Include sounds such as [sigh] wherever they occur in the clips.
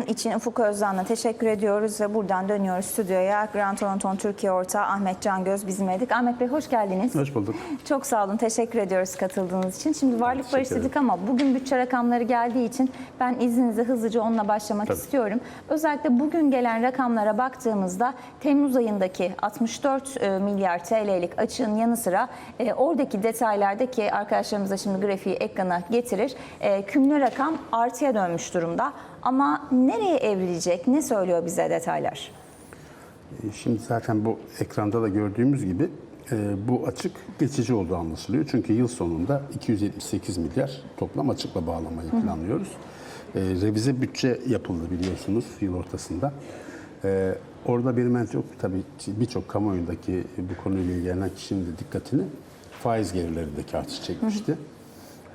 için Ufuk Özdan'la teşekkür ediyoruz ve buradan dönüyoruz stüdyoya. Grant Thornton Türkiye ortağı Ahmet Cangöz bizimleydik. Ahmet Bey hoş geldiniz. Hoş bulduk. Çok sağ olun. Teşekkür ediyoruz katıldığınız için. Şimdi varlık barış dedik ama bugün bütçe rakamları geldiği için ben izninizle hızlıca onunla başlamak Tabii. istiyorum. Özellikle bugün gelen rakamlara baktığımızda Temmuz ayındaki 64 e, milyar TL'lik açığın yanı sıra e, oradaki detaylardaki arkadaşlarımız da şimdi grafiği ekrana getirir. E, kümüle rakam artıya dönmüş durumda. Ama nereye evrilecek? Ne söylüyor bize detaylar? E, Şimdi zaten bu ekranda da gördüğümüz gibi e, bu açık geçici olduğu anlaşılıyor. Çünkü yıl sonunda 278 milyar toplam açıkla bağlamayı planlıyoruz. E, revize bütçe yapıldı biliyorsunuz yıl ortasında. Orada benim en çok tabii birçok kamuoyundaki bu konuyla ilgilenen kişinin de dikkatini faiz gelirlerindeki artış çekmişti.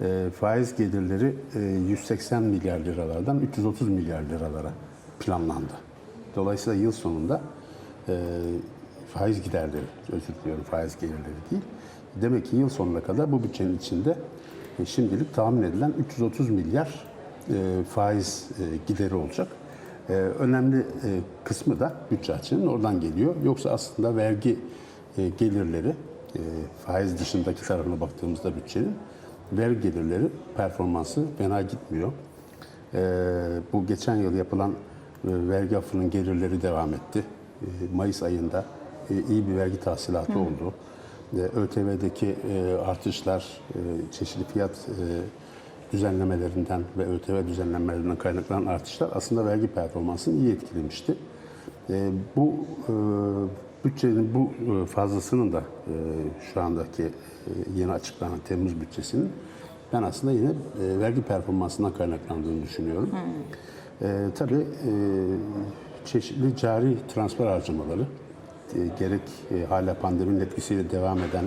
E, faiz gelirleri e, 180 milyar liralardan 330 milyar liralara planlandı. Dolayısıyla yıl sonunda e, faiz giderleri, özür diliyorum faiz gelirleri değil. Demek ki yıl sonuna kadar bu bütçenin içinde e, şimdilik tahmin edilen 330 milyar e, faiz e, gideri olacak. E, önemli e, kısmı da bütçe açığının oradan geliyor. Yoksa aslında vergi e, gelirleri, e, faiz dışındaki tarafına baktığımızda bütçenin vergi gelirleri performansı fena gitmiyor. Ee, bu geçen yıl yapılan e, vergi affının gelirleri devam etti. Ee, Mayıs ayında e, iyi bir vergi tahsilatı oldu. Ee, ÖTV'deki e, artışlar, e, çeşitli fiyat e, düzenlemelerinden ve ÖTV düzenlemelerinden kaynaklanan artışlar aslında vergi performansını iyi etkilemişti. Ee, bu e, bütçenin bu e, fazlasının da e, şu andaki e, yeni açıklanan Temmuz bütçesinin ben aslında yine vergi performansından kaynaklandığını düşünüyorum. E, tabii e, çeşitli cari transfer harcamaları e, gerek e, hala pandeminin etkisiyle devam eden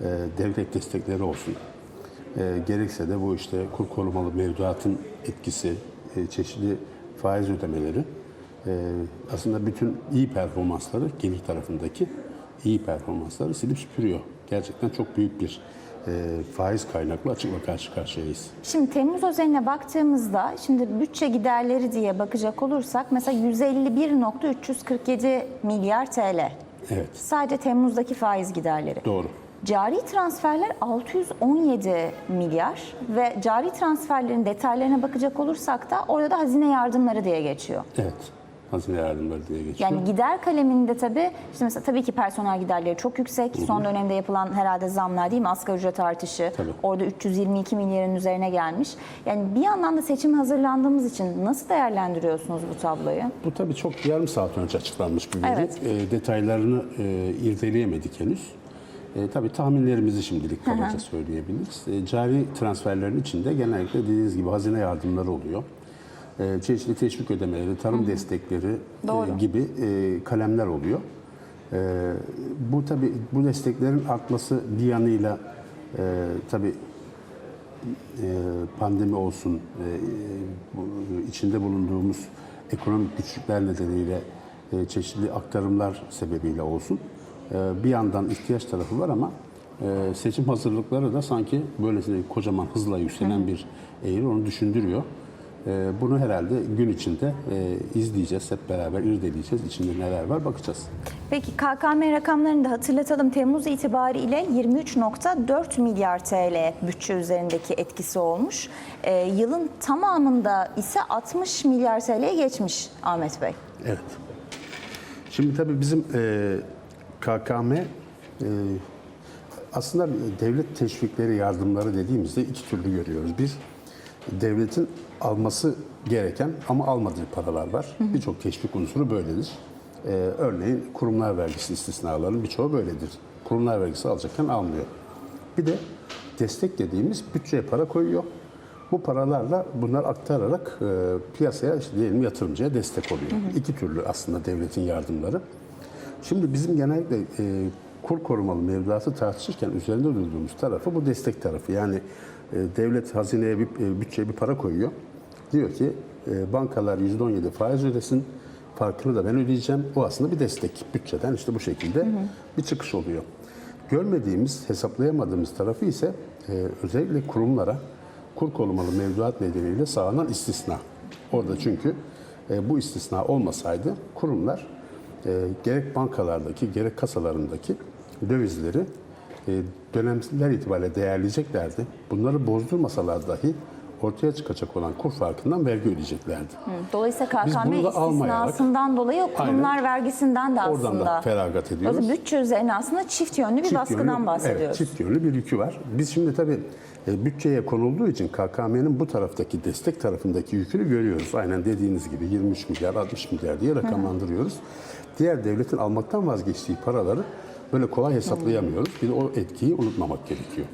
e, devlet destekleri olsun. E, gerekse de bu işte kur korumalı mevduatın etkisi, e, çeşitli faiz ödemeleri aslında bütün iyi performansları, gelir tarafındaki iyi performansları silip süpürüyor. Gerçekten çok büyük bir e, faiz kaynaklı açıkla karşı karşıyayız. Şimdi Temmuz özeline baktığımızda şimdi bütçe giderleri diye bakacak olursak mesela 151.347 milyar TL. Evet, Sadece Temmuz'daki faiz giderleri. doğru. Cari transferler 617 milyar ve cari transferlerin detaylarına bakacak olursak da orada da hazine yardımları diye geçiyor. Evet, hazine yardımları diye geçiyor. Yani gider kaleminde tabii işte mesela tabii ki personel giderleri çok yüksek. Son dönemde yapılan herhalde zamlar değil mi? Asgari ücret artışı. Tabii. Orada 322 milyarın üzerine gelmiş. Yani bir yandan da seçim hazırlandığımız için nasıl değerlendiriyorsunuz bu tabloyu? Bu tabii çok yarım saat önce açıklanmış bir veri. Evet. E, detaylarını e, irdeleyemedik henüz. E, tabii tahminlerimizi şimdilik kabaca söyleyebiliriz. E, cari transferlerin içinde genellikle dediğiniz gibi hazine yardımları oluyor. E, çeşitli teşvik ödemeleri, tarım destekleri e, Doğru. gibi e, kalemler oluyor. E, bu tabii bu desteklerin artması bir yanıyla e, tabii e, pandemi olsun, e, bu, içinde bulunduğumuz ekonomik güçlükler nedeniyle e, çeşitli aktarımlar sebebiyle olsun. E, bir yandan ihtiyaç tarafı var ama e, seçim hazırlıkları da sanki böylesine kocaman hızla yükselen bir eğri onu düşündürüyor. E, bunu herhalde gün içinde e, izleyeceğiz, hep beraber irdeleyeceğiz. İçinde neler var bakacağız. Peki KKM rakamlarını da hatırlatalım. Temmuz itibariyle 23.4 milyar TL bütçe üzerindeki etkisi olmuş. Ee, yılın tamamında ise 60 milyar TL'ye geçmiş Ahmet Bey. Evet. Şimdi tabii bizim e, KKM e, aslında devlet teşvikleri, yardımları dediğimizde iki türlü görüyoruz. Biz devletin alması gereken ama almadığı paralar var. Birçok teşvik unsuru böyledir. E, örneğin kurumlar vergisi istisnaların birçoğu böyledir. Kurumlar vergisi alacakken almıyor. Bir de destek dediğimiz bütçeye para koyuyor. Bu paralarla bunlar aktararak e, piyasaya işte diyelim yatırımcıya destek oluyor. İki türlü aslında devletin yardımları. Şimdi bizim genellikle e, kur korumalı mevduatı tartışırken üzerinde durduğumuz tarafı bu destek tarafı. Yani devlet hazineye bir e, bütçeye bir para koyuyor. Diyor ki e, bankalar %17 faiz ödesin. Farkını da ben ödeyeceğim. O aslında bir destek bütçeden işte bu şekilde bir çıkış oluyor. Görmediğimiz, hesaplayamadığımız tarafı ise e, özellikle kurumlara kur korumalı mevduat nedeniyle sağlanan istisna. Orada çünkü E, bu istisna olmasaydı kurumlar e, gerek bankalardaki gerek kasalarındaki dövizleri e, dönemler itibariyle değerleyeceklerdi. Bunları bozdurmasalar dahi ortaya çıkacak olan kur farkından vergi ödeyeceklerdi. Dolayısıyla Biz KKM istisnasından dolayı kurumlar Aynen. vergisinden de Oradan aslında da feragat ediyoruz. Dolayısıyla bütçe üzerine aslında çift yönlü bir Çift baskıdan yönlü- bahsediyoruz. Evet, çift yönlü bir yükü var. Biz şimdi tabii e, bütçeye konulduğu için KKM'nin bu taraftaki destek tarafındaki yükünü görüyoruz. Aynen dediğiniz gibi 23 milyar, 60 milyar diye rakamlandırıyoruz. Diğer devletin almaktan vazgeçtiği paraları böyle kolay hesaplayamıyoruz. Bir de o etkiyi unutmamak gerekiyor.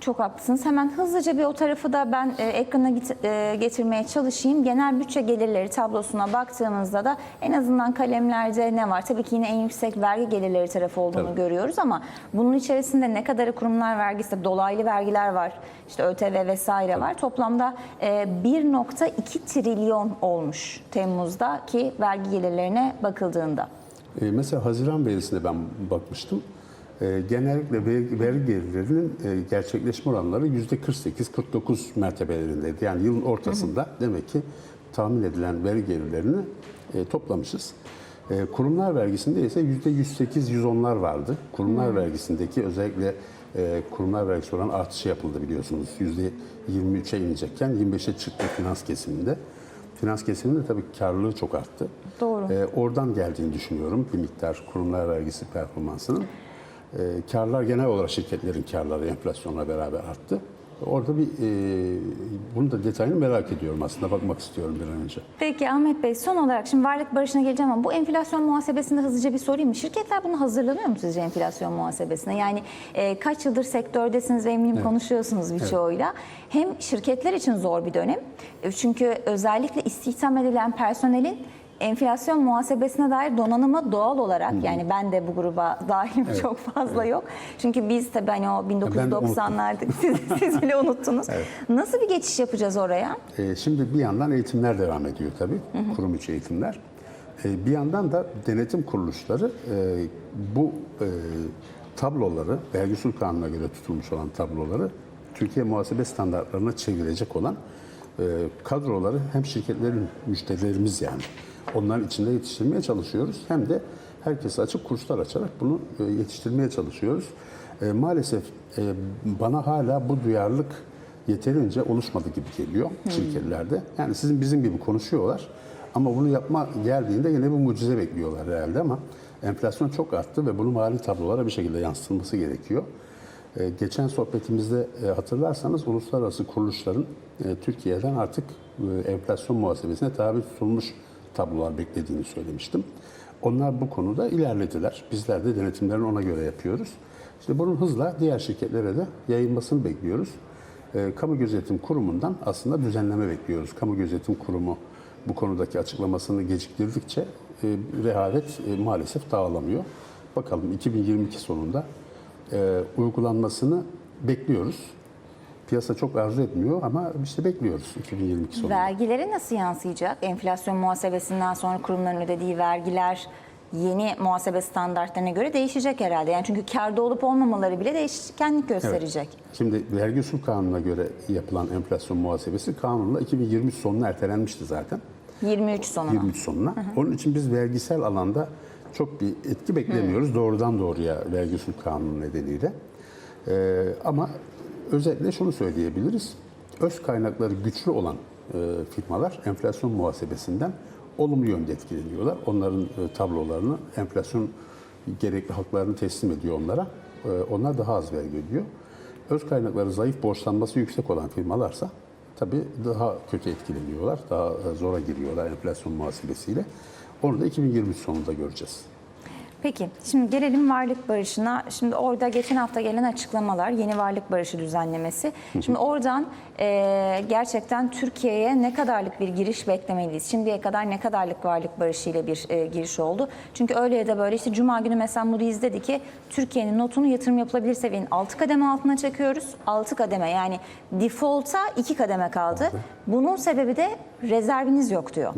Çok haklısınız. Hemen hızlıca bir o tarafı da ben e, ekrana git- e, getirmeye çalışayım. Genel bütçe gelirleri tablosuna baktığımızda da en azından kalemlerde ne var? Tabii ki yine en yüksek vergi gelirleri tarafı olduğunu Tabii. görüyoruz ama bunun içerisinde ne kadarı kurumlar vergisi, dolaylı vergiler var, işte ÖTV vesaire var. Toplamda e, 1.2 trilyon olmuş Temmuz'daki vergi gelirlerine bakıldığında. E, mesela Haziran verisine ben bakmıştım. E, genellikle vergi, vergi gelirlerinin e, gerçekleşme oranları %48-49 mertebelerindeydi. Yani yılın ortasında demek ki tahmin edilen vergi gelirlerini e, toplamışız. E, kurumlar vergisinde ise %108-110'lar vardı. Kurumlar vergisindeki özellikle e, kurumlar vergisi oranı artışı yapıldı biliyorsunuz. %23'e inecekken 25'e çıktı finans kesiminde. Finans kesiminde tabii karlılığı çok arttı. Doğru. Ee, oradan geldiğini düşünüyorum bir miktar kurumlar vergisi performansının. Ee, karlar genel olarak şirketlerin karları enflasyonla beraber arttı. Orada bir e, bunu da detayını merak ediyorum aslında bakmak istiyorum bir an önce. Peki Ahmet Bey son olarak şimdi varlık barışına geleceğim ama bu enflasyon muhasebesinde hızlıca bir sorayım mı? Şirketler bunu hazırlanıyor mu sizce enflasyon muhasebesine? Yani e, kaç yıldır sektördesiniz ve eminim konuşuyorsunuz birçoğuyla. Hem şirketler için zor bir dönem. E, Çünkü özellikle istihdam edilen personelin enflasyon muhasebesine dair donanımı doğal olarak yani ben de bu gruba [laughs] dahilim çok fazla yok. Çünkü biz tabii hani o de unuttum. 1990'larda [laughs] siz, siz bile unuttunuz. Nasıl bir geçiş yapacağız oraya? Ee, Şimdi bir yandan eğitimler devam ediyor tabii, kurum içi eğitimler. Ee, Bir yandan da denetim kuruluşları e, bu e, tabloları, vergi usul kanununa göre tutulmuş olan tabloları Türkiye muhasebe standartlarına çevirecek olan e, kadroları hem şirketlerin müşterilerimiz yani onların içinde yetiştirmeye çalışıyoruz hem de herkese açık kurslar açarak bunu e, yetiştirmeye çalışıyoruz. E, Maalesef e, bana hala bu duyarlılık yeterince oluşmadı gibi geliyor şirketlerde. Yani sizin bizim gibi konuşuyorlar ama bunu yapma geldiğinde yine bir mucize bekliyorlar herhalde ama enflasyon çok arttı ve bunu mali tablolara bir şekilde yansıtılması gerekiyor. Geçen sohbetimizde e, hatırlarsanız uluslararası kuruluşların e, Türkiye'den artık e, enflasyon muhasebesine tabi tutulmuş tablolar beklediğini söylemiştim. Onlar bu konuda ilerlediler. Bizler de denetimlerini ona göre yapıyoruz. İşte bunun hızla diğer şirketlere de yayılmasını bekliyoruz. E, Kamu Gözetim Kurumu'ndan aslında düzenleme bekliyoruz. Kamu Gözetim Kurumu bu konudaki açıklamasını geciktirdikçe e, rehavet e, maalesef dağılamıyor. Bakalım 2022 sonunda e, uygulanmasını bekliyoruz. Piyasa çok arzu etmiyor ama işte bekliyoruz 2022 sonunda. Vergilere nasıl yansıyacak? Enflasyon muhasebesinden sonra kurumların ödediği vergiler yeni muhasebe standartlarına göre değişecek herhalde. Yani çünkü karda olup olmamaları bile değişkenlik gösterecek. Şimdi vergi usul kanununa göre yapılan enflasyon muhasebesi kanunla 2023 sonuna ertelenmişti zaten. 23 sonuna. 23 sonuna. Onun için biz vergisel alanda çok bir etki beklemiyoruz doğrudan doğruya vergi usul kanunu nedeniyle. Ee, ama özetle şunu söyleyebiliriz. Öz kaynakları güçlü olan e, firmalar enflasyon muhasebesinden olumlu yönde etkileniyorlar. Onların e, tablolarını, enflasyon gerekli haklarını teslim ediyor onlara. E, onlar daha az vergi ödüyor. Öz kaynakları zayıf, borçlanması yüksek olan firmalarsa tabii daha kötü etkileniyorlar. Daha zora giriyorlar enflasyon muhasebesiyle. Onu da 2023 sonunda göreceğiz. Peki şimdi gelelim varlık barışına. Şimdi orada geçen hafta gelen açıklamalar yeni varlık barışı düzenlemesi. Şimdi oradan e, gerçekten Türkiye'ye ne kadarlık bir giriş beklemeliyiz? Şimdiye kadar ne kadarlık varlık barışı ile bir e, giriş oldu? Çünkü öyle ya da böyle işte Cuma günü mesela Moody's dedi ki Türkiye'nin notunu yatırım yapılabilir seviyenin 6 kademe altına çekiyoruz. 6 kademe yani default'a 2 kademe kaldı. Bunun sebebi de rezerviniz yok diyor.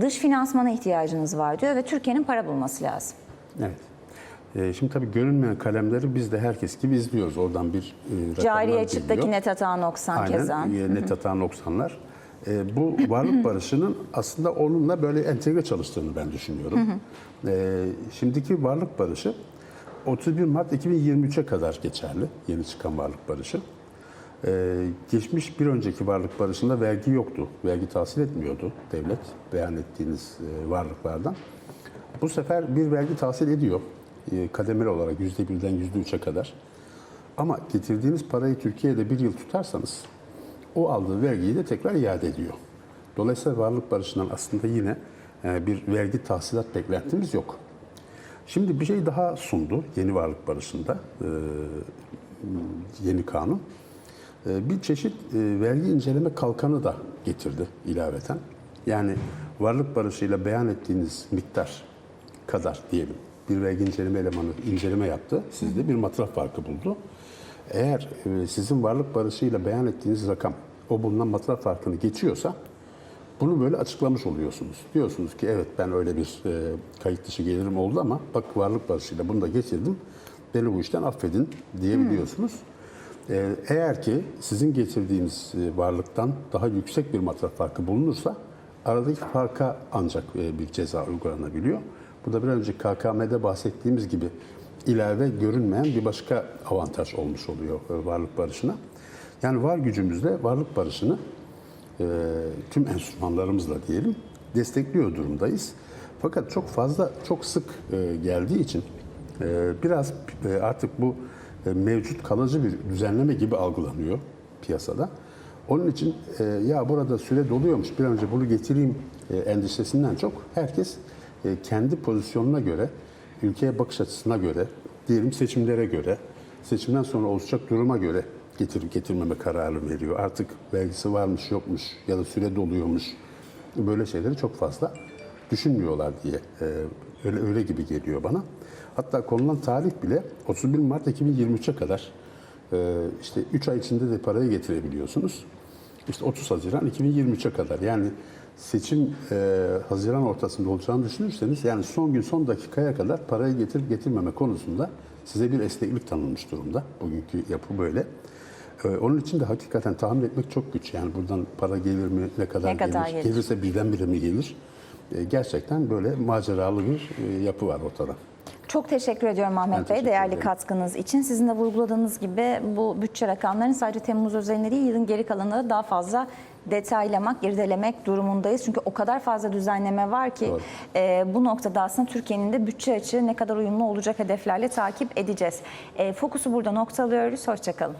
Dış finansmana ihtiyacınız var diyor ve Türkiye'nin para bulması lazım. Evet. Ee, şimdi tabii görünmeyen kalemleri biz de herkes gibi izliyoruz. Oradan bir e, Cari açıktaki net hata noksan Aynen. keza. e, Net hata noksanlar. E, bu varlık barışının aslında onunla böyle entegre çalıştığını ben düşünüyorum. E, şimdiki varlık barışı 31 Mart 2023'e kadar geçerli. Yeni çıkan varlık barışı. Geçmiş bir önceki varlık barışında vergi yoktu. Vergi tahsil etmiyordu devlet beyan ettiğiniz e, varlıklardan. Bu sefer bir vergi tahsil ediyor. E, kademeli olarak %1'den %3'e kadar. Ama getirdiğiniz parayı Türkiye'de bir yıl tutarsanız o aldığı vergiyi de tekrar iade ediyor. Dolayısıyla varlık barışından aslında yine e, bir vergi tahsilat beklentimiz yok. Şimdi bir şey daha sundu yeni varlık barışında e, yeni kanun. Bir çeşit vergi inceleme kalkanı da getirdi ilaveten. Yani varlık barışıyla beyan ettiğiniz miktar kadar diyelim bir vergi inceleme elemanı inceleme yaptı. Sizde bir matraf farkı buldu. Eğer e, sizin varlık barışıyla beyan ettiğiniz rakam o bulunan matraf farkını geçiyorsa bunu böyle açıklamış oluyorsunuz. Diyorsunuz ki evet ben öyle bir e, kayıt dışı gelirim oldu ama bak varlık barışıyla bunu da geçirdim. Beni bu işten affedin diyebiliyorsunuz. E, eğer ki sizin getirdiğiniz e, varlıktan daha yüksek bir matraf farkı bulunursa aradaki farka ancak e, bir ceza uygulanabiliyor. Bu da bir önce KKM'de bahsettiğimiz gibi ilave görünmeyen bir başka avantaj olmuş oluyor e, varlık barışına. Yani var gücümüzle varlık barışını e, tüm enstrümanlarımızla diyelim destekliyor durumdayız. Fakat çok fazla, çok sık e, geldiği için biraz artık bu mevcut kalıcı bir düzenleme gibi algılanıyor piyasada. Onun için ya burada süre doluyormuş bir an önce bunu getireyim e, endişesinden çok herkes e, kendi pozisyonuna göre, ülkeye bakış açısına göre, diyelim seçimlere göre, seçimden sonra olacak duruma göre getirip getirmeme kararı veriyor. Artık vergisi varmış yokmuş ya da süre doluyormuş böyle şeyleri çok fazla düşünmüyorlar diye e, öyle öyle gibi geliyor bana. Hatta konulan tarih bile 31 Mart 2023'e kadar e, işte 3 ay içinde de parayı getirebiliyorsunuz. İşte 30 Haziran 2023'e kadar yani seçim e, Haziran ortasında olacağını düşünürseniz yani son gün son dakikaya kadar parayı getirip getirmeme konusunda size bir esneklik tanınmış durumda. Bugünkü yapı böyle. Ee, Onun için de hakikaten tahmin etmek çok güç. Yani buradan para gelir mi, ne kadar, Ne kadar gelir, gelir? gelirse birdenbire mi gelir? Ee, Gerçekten böyle maceralı bir e, yapı var ortada. Çok teşekkür ediyorum Ben Ahmet Bey teşekkür değerli ederim. katkınız için. Sizin de vurguladığınız gibi bu bütçe rakamlarının sadece Temmuz özelinde değil yılın geri kalanında da daha fazla detaylamak, irdelemek durumundayız. Çünkü o kadar fazla düzenleme var ki Doğru. e, bu noktada aslında Türkiye'nin de bütçe açığı ne kadar uyumlu olacak hedeflerle takip edeceğiz. E, fokusu burada noktalıyoruz. Hoşçakalın.